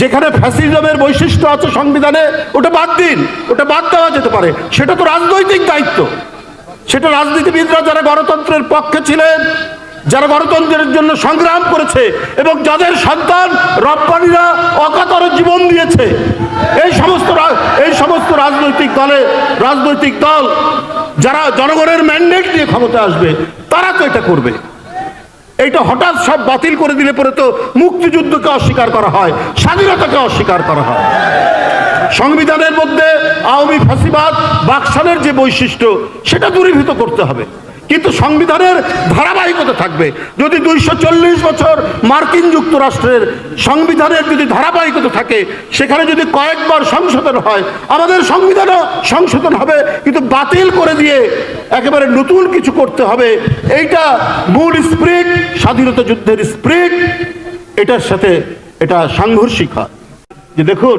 যেখানে ফ্যাসিজমের বৈশিষ্ট্য আছে সংবিধানে, ওটা বাদ দিন, ওটা বাদ দেওয়া যেতে পারে। সেটা তো রাজনৈতিক দায়িত্ব। সেটা রাজনীতিবিদরা যারা গণতন্ত্রের পক্ষে ছিলেন, যারা গণতন্ত্রের জন্য সংগ্রাম করেছে, এবং যাদের সন্তান রপ্তানিরা অকাতরে জীবন দিয়েছে, এই সমস্ত এই সমস্ত রাজনৈতিক দলে, রাজনৈতিক দল, যারা জনগণের ম্যান্ডেট নিয়ে ক্ষমতা আসবে, তারা তো এটা করবে। এইটা হঠাৎ সব বাতিল করে দিলে পরে তো মুক্তিযুদ্ধকে অস্বীকার করা হয়, স্বাধীনতাকে অস্বীকার করা হয়। সংবিধানের মধ্যে আওয়ামী ফাঁসিবাদ, বাকশালের যে বৈশিষ্ট্য, সেটা দূরীভূত করতে হবে। কিন্তু সংবিধানের ধারাবাহিকতা থাকবে। যদি দুইশো চল্লিশ বছর মার্কিন যুক্তরাষ্ট্রের সংবিধানের যদি ধারাবাহিকতা থাকে, সেখানে যদি কয়েকবার সংশোধন হয়, আমাদের সংবিধানও সংশোধন হবে, কিন্তু বাতিল করে দিয়ে একেবারে নতুন কিছু করতে হবে। এইটা মূল স্প্রিট, স্বাধীনতা যুদ্ধের স্প্রিট, এটার সাথে এটা সাংঘর্ষিক হয়। যে দেখুন